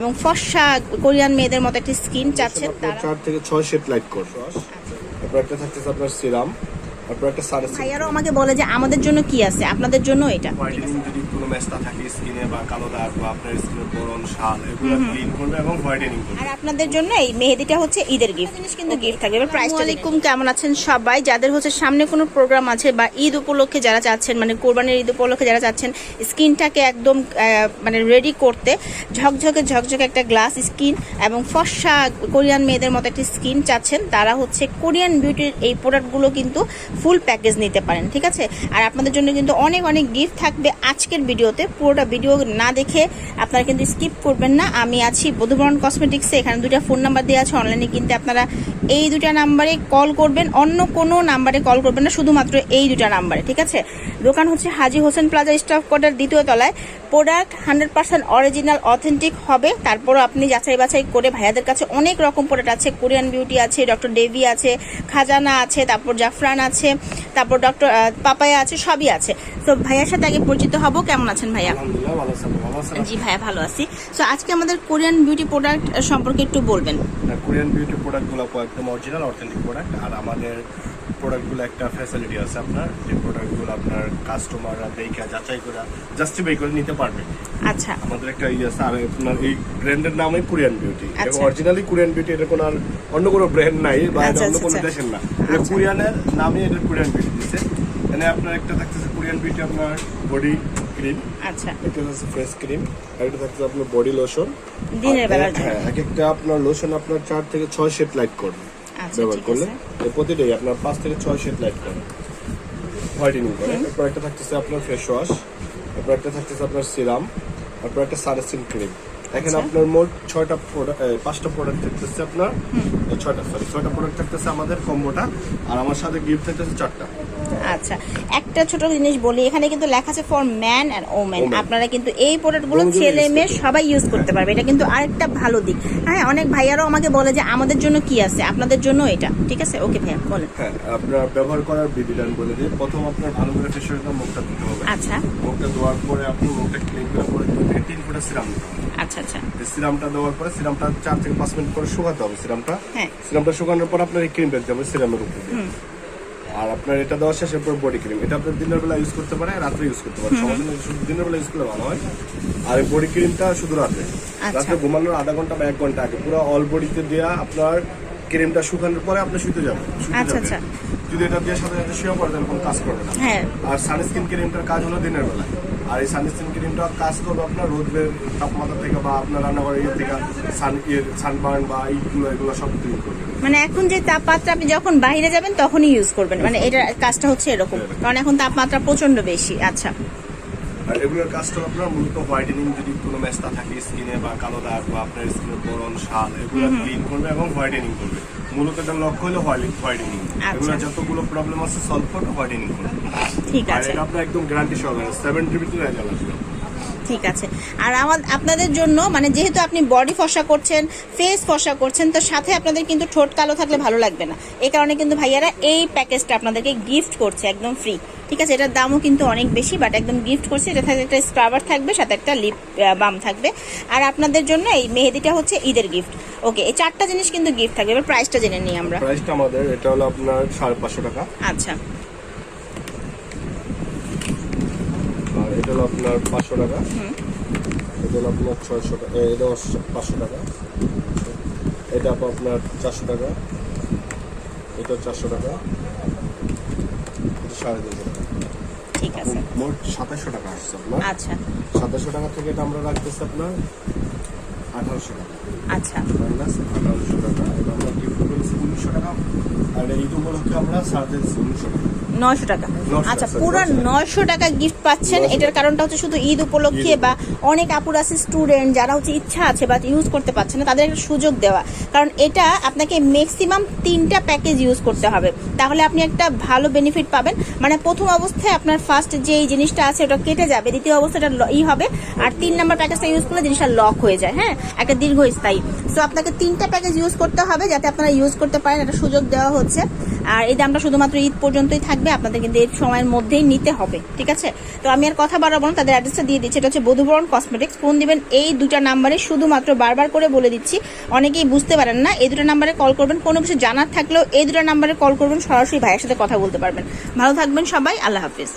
এবং ফর্সা কোরিয়ান মেয়েদের মতো একটা স্কিন চাচ্ছেন আপনার তারা। চার থেকে ছয় শেড লাইট করছে আচ্ছা। এরপর একটা থাকতেছে আপনার সিরাম। তারপর একটা সানস্ক্রিন ভাইয়ারও আমাকে বলে যে আমাদের জন্য কি আছে? আপনাদের জন্য এটা। হোয়াইটেনিং যদি কোনো মেস্তা থাকে স্কিনে বা কালো দাগ বা আপনার স্কিনের বরণ শাল এগুলো ক্লিন করবে এবং হোয়াইটেনিং করবে। আর আপনাদের জন্য এই মেহেদিটা হচ্ছে ঈদের গিফট জিনিস কিন্তু গিফট থাকবে। এবার কেমন আছেন সবাই? যাদের হচ্ছে সামনে কোনো প্রোগ্রাম আছে বা ঈদ উপলক্ষে যারা চাচ্ছেন মানে কোরবানির ঈদ উপলক্ষে যারা চাচ্ছেন স্কিনটাকে একদম মানে রেডি করতে ঝকঝকে ঝকঝকে একটা গ্লাস স্কিন এবং ফর্সা কোরিয়ান মেয়েদের মতো একটা স্কিন চাচ্ছেন। তারা হচ্ছে কোরিয়ান বিউটির এই প্রোডাক্টগুলো কিন্তু ফুল প্যাকেজ নিতে পারেন, ঠিক আছে? আর আপনাদের জন্য কিন্তু অনেক অনেক গিফট থাকবে আজকের ভিডিওতে। পুরোটা ভিডিও না দেখে আপনারা কিন্তু স্কিপ করবেন না। আমি আছি বধুবরণ কসমেটিক্সে এখানে দুটা ফোন নাম্বার দেওয়া আছে। অনলাইনে কিনতে আপনারা এই দুটা নাম্বারে কল করবেন। অন্য কোনো নাম্বারে কল করবেন না, শুধুমাত্র এই দুটা নাম্বারে ঠিক আছে? দোকান হচ্ছে Haji Hossain plaza staff quarter দ্বিতীয় তলায়। Product hundred percent original authentic হবে। তারপরও আপনি যাচাই বাছাই করে ভাইয়াদের কাছে অনেক রকম প্রোডাক্ট আছে। কোরিয়ান বিউটি আছে ডক্টর ডেভি আছে খাজানা আছে, তারপর জাফরান আছে তারপর ডক্টর পাপায়া আছে সবই আছে। তো ভাইয়ার সাথে আগে পরিচিত হব। কেমন আছেন ভাইয়া? জি ভাইয়া ভালো আছি। তো আজকে আমাদের কোরিয়ান বিউটি প্রোডাক্ট সম্পর্কে একটু বলবেন। কোরিয়ান বিউটি প্রোডাক্টগুলো একদম অরিজিনাল অথেন্টিক প্রোডাক্ট আর আমাদের প্রোডাক্টগুলো একটা ফ্যাসিলিটি আছে আপনার। যে প্রোডাক্টগুলো আপনার কাস্টমাররা দেখে যাচাই করে জাস্টিফাই করে নিতে পারবে। আচ্ছা। আমাদের একটা ইয়ে আছে আর আপনার এই ব্র্যান্ডের নামই কোরিয়ান বিউটি আচ্ছা। অরিজিনালি কোরিয়ান বিউটি এটা কোনো আর অন্য কোনো ব্র্যান্ড নাই বা আচ্ছা, অন্য কোনো আচ্ছা, দেশের না। এটা আচ্ছা। কোরিয়ানের নামই এটা কোরিয়ান বিউটি দিচ্ছে এখানে আপনার একটা থাকতেছে কোরিয়ান বিউটি আপনার বডি ক্রিম আচ্ছা। একটা হচ্ছে ফেস ক্রিম আর একটা থাকতেছে আপনার বডি লোশন দিনের জন্য হ্যাঁ এক একটা আপনার লোশন আপনার চার থেকে ছয় শেড লাইট করবে আচ্ছা ব্যবহার করলে প্রতিটাই আপনার পাঁচ থেকে ছয় শেড লাইট করে। হোয়াইটেনিং করে। তারপর একটা থাকতেছে আপনার ফেস ওয়াশ তারপর একটা থাকতেছে আপনার সিরাম তারপর একটা সানস্ক্রিন ক্রিম এখানে আচ্ছা। আপনার মোট ছয়টা পাঁচটা প্রোডাক্ট থাকতেছে আপনার। ছয়টা সরি ছয়টা প্রোডাক্ট থাকতেছে আমাদের কম্বোটা আর আমার সাথে গিফট থাকতেছে চারটা। আচ্ছা একটা ছোট জিনিস বলি এখানে কিন্তু লেখা আছে ফর ম্যান অ্যান্ড ওমেন আপনারা কিন্তু এই প্রোডাক্টগুলো ছেলে মেয়ে সবাই ইউজ করতে পারবে। এটা কিন্তু আরেকটা ভালো দিক। হ্যাঁ অনেক ভাইয়ারাও আমাকে বলে যে আমাদের জন্য কি আছে? আপনাদের জন্য এটা। ঠিক আছে? ওকে ভাইয়া বলেন। হ্যাঁ আপনার ব্যবহার করার বিধিটা বলে দিই। প্রথম আপনার ভালো করে ফেসিয়াল মুখটা ধুতে হবে। আচ্ছা। মুখটা ধোয়ার পরে আপনি মুখটা ক্লিন করার পরে দুই থেকে তিন ফুটা সিরাম দিতে হবে। আচ্ছা আচ্ছা। সিরামটা দেওয়ার পরে সিরামটা চার থেকে পাঁচ মিনিট পরে শুকাতে হবে সিরামটা। হ্যাঁ। সিরামটা শুকানোর পর আপনার এই ক্রিম দিতে হবে সিরামের উপরে আর আপনার এটা দেওয়া শেষের পর বডি ক্রিম এটা আপনার দিনের বেলা ইউজ করতে পারে রাত্রে ইউজ করতে পারে সবার জন্য শুধু দিনের বেলা ইউজ করলে ভালো হয়। আর এই বডি ক্রিমটা শুধু রাত্রে আচ্ছা। ঘুমানোর আধা ঘণ্টা বা এক ঘণ্টা আগে পুরো অল বডিতে দেওয়া আপনার ক্রিমটা শুকানোর পরে আপনি শুতে যাবেন। আচ্ছা, আচ্ছা। যদি এটা দিয়ে সাথে সাথে শুয়ে পড়ে কোনো কাজ করবে না। হ্যাঁ। আর সানস্ক্রিন ক্রিমটার কাজ হলো দিনের বেলায়। আর এই সানস্ক্রিন ক্রিমটা কাজ করবে আপনার রোদের তাপমাত্রা থেকে বা আপনার রান্নাঘরের ইয়ে থেকে সান ইয়ে সানবার্ন বা এইগুলো এগুলো সব ক্লিন করবে। মানে এখন যে তাপমাত্রা আপনি যখন বাইরে যাবেন তখনই ইউজ করবেন মানে এটার কাজটা হচ্ছে এরকম কারণ এখন তাপমাত্রা প্রচণ্ড বেশি আচ্ছা। আর এগুলোর কাজটা আপনার মূলত হোয়াইটেনিং যদি কোনো মেস্তা থাকে স্কিনে বা কালো দাগ বা আপনার স্কিনে বরণ শাল এগুলো ক্লিন করবে এবং হোয়াইটেনিং করবে। মূলত এটার লক্ষ্য হলো হোয়াইটেনিং। আচ্ছা। এগুলো যতগুলো প্রবলেম আছে সলভ করবে হোয়াইটেনিং করবে। ঠিক আছে। এটা আপনার একদম গ্যারান্টি সহকারে সেভেন টিভি টু রেজাল্ট আসবে ঠিক আছে। আর আমার আপনাদের জন্য মানে যেহেতু আপনি বডি ফসা করছেন ফেস ফসা করছেন তো সাথে আপনাদের কিন্তু ঠোঁট কালো থাকলে ভালো লাগবে না। এই কারণে কিন্তু ভাইয়ারা এই প্যাকেজটা আপনাদেরকে গিফট করছে একদম ফ্রি ঠিক আছে এটার দামও কিন্তু অনেক বেশি বাট একদম গিফট করছে। এটা থাকবে একটা স্ক্রাবার থাকবে সাথে একটা লিপ বাম থাকবে। আর আপনাদের জন্য এই মেহেদিটা হচ্ছে ঈদের গিফট ওকে এই চারটা জিনিস কিন্তু গিফট থাকবে। এবার প্রাইসটা জেনে নিই আমরা। প্রাইসটা আমাদের এটা হলো আপনার সাড়ে পাঁচশো টাকা। আচ্ছা আর এটা হলো আপনার পাঁচশো টাকা। এটা হলো আপনার ছয়শো টাকা এটা পাঁচশো টাকা। এটা আপনার চারশো টাকা। এটা চারশো টাকা। এটা সাড়ে তিনশো টাকা। ঠিক আছে। মোট সাতাশশো টাকা আসছে আপনার। আচ্ছা। সাতাশশো টাকা থেকে এটা আমরা রাখতেছি আপনার আঠারোশো টাকা। আচ্ছা। আঠারোশো টাকা। এটা আমরা গিফট করেছি উনিশশো টাকা। আর ঈদ উপলক্ষে আমরা সাড়ে টাকা। নয়শো টাকা আচ্ছা পুরো নয়শো টাকা। গিফট পাচ্ছেন। এটার কারণটা হচ্ছে শুধু ঈদ উপলক্ষে বা অনেক আপুর আছে স্টুডেন্ট যারা হচ্ছে ইচ্ছা আছে বা ইউজ করতে পারছে না তাদের একটা সুযোগ দেওয়া। কারণ এটা আপনাকে ম্যাক্সিমাম তিনটা প্যাকেজ ইউজ করতে হবে। তাহলে আপনি একটা ভালো বেনিফিট পাবেন। মানে প্রথম অবস্থায় আপনার ফার্স্ট যে এই জিনিসটা আছে ওটা কেটে যাবে। দ্বিতীয় অবস্থাটা ই হবে। আর তিন নাম্বার প্যাকেজটা ইউজ করলে জিনিসটা লক হয়ে যায় হ্যাঁ? একটা দীর্ঘস্থায়ী। সো আপনাকে তিনটা প্যাকেজ ইউজ করতে হবে যাতে আপনারা ইউজ করতে পারেন। একটা সুযোগ দেওয়া হচ্ছে। আছে আর এই দামটা শুধুমাত্র ঈদ পর্যন্তই থাকবে, আপনাদের কিন্তু এর সময়ের মধ্যেই নিতে হবে, ঠিক আছে? তো আমি আর কথা বাড়াবো না, তাদের অ্যাড্রেসটা দিয়ে দিচ্ছি। এটা হচ্ছে বধুবরণ কসমেটিক্স ফোন দিবেন এই দুটা নাম্বারে শুধুমাত্র বারবার করে বলে দিচ্ছি। অনেকেই বুঝতে পারেন না, এই দুটো নাম্বারে কল করবেন। কোনো কিছু জানার থাকলেও এই দুটো নাম্বারে কল করবেন। সরাসরি ভাইয়ের সাথে কথা বলতে পারবেন। ভালো থাকবেন সবাই, আল্লাহ হাফিজ।